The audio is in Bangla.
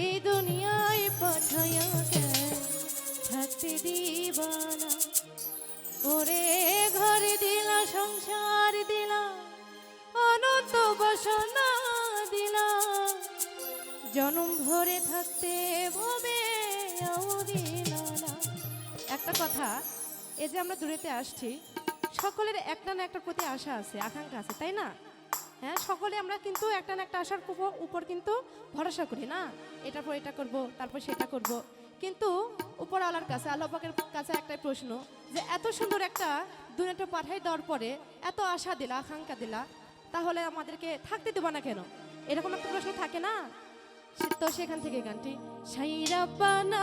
এই দুনিয়ায় পাঠায়া দেয় থাকতে দিবানা। ওরে ঘর দিলা, সংসার দিলা, অনন্ত বাসনা দিলা। জনম ভরে থাকতে ভবে একটা কথা, এই যে আমরা দূরেতে আসছি, সকলের একটা না একটা প্রতি আশা আছে, আকাঙ্ক্ষা আছে, তাই না? হ্যাঁ সকলে আমরা কিন্তু একটা না একটা আশার উপর- কিন্তু ভরসা করি, না? এটার পর এটা করব, তারপর সেটা করব। কিন্তু উপর আল্লাহর কাছে, আল্লাহ পাকের কাছে একটাই প্রশ্ন যে, এত সুন্দর একটা দুনিয়াটা পাঠাই দেওয়ার পরে এত আশা দিলা, আকাঙ্ক্ষা দিলা, তাহলে আমাদেরকে থাকতে দেবো না কেন? এরকম একটা প্রশ্ন থাকে না? তো সেখান থেকে গানটি, সাইরা পানা